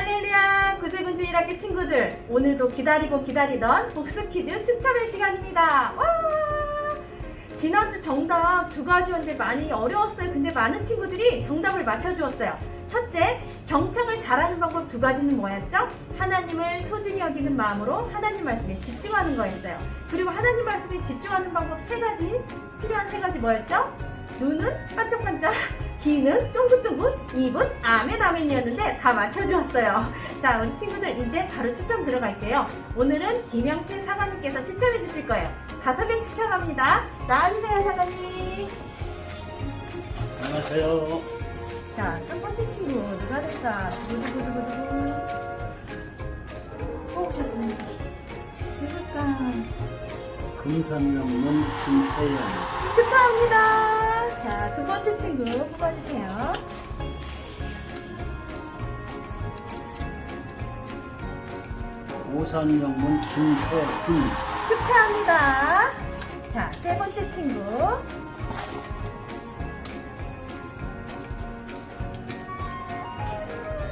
할렐루야. 구세군주 1학기 친구들 오늘도 기다리고 기다리던 복습 퀴즈 추첨의 시간입니다. 와! 지난주 정답 두 가지였는데 많이 어려웠어요. 근데 많은 친구들이 정답을 맞춰주었어요. 첫째 경청을 잘하는 방법 두 가지는 뭐였죠? 하나님을 소중히 여기는 마음으로 하나님 말씀에 집중하는 거였어요. 그리고 하나님 말씀에 집중하는 방법 세 가지 필요한 세 가지 뭐였죠? 눈은 반짝반짝 귀는 쫑긋쫑긋, 입은 아멘 아멘이었는데 다 맞춰주었어요. 자, 우리 친구들 이제 바로 추첨 들어갈게요. 오늘은 김영태 사관님께서 추첨해 주실 거예요. 다섯 명 추첨합니다. 나와주세요, 사관님. 안녕하세요. 자, 첫 번째 친구 누가 될까? 두구두구두구두구. 뽑으셨습니다. 누굴까? 금산명문 김태현. 번째 친구 뽑아주세요. 오산명문 김태훈. 축하합니다. 자, 세 번째 친구.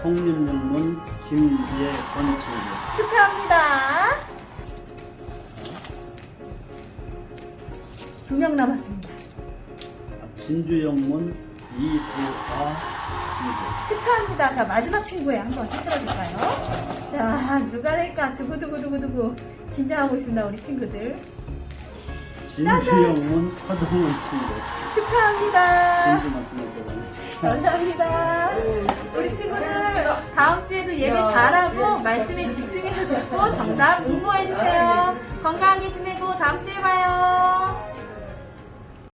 송림명문 김예권 친구. 축하합니다. 두 명 남았습니다. 진주영문 이부아 축하합니다. 자, 마지막 친구에 한번 흔들어줄까요? 자, 누가 될까? 두구두구두구두구. 긴장하고 있습니다, 우리 친구들. 친구. 진주영문 서동원 친구. 축하합니다. 진주 맞춤 감사합니다. 우리 친구들 다음 주에도 예배 잘하고 말씀에 집중해서 듣고 정답 응모해주세요. 건강하게 지내고 다음 주에 봐요.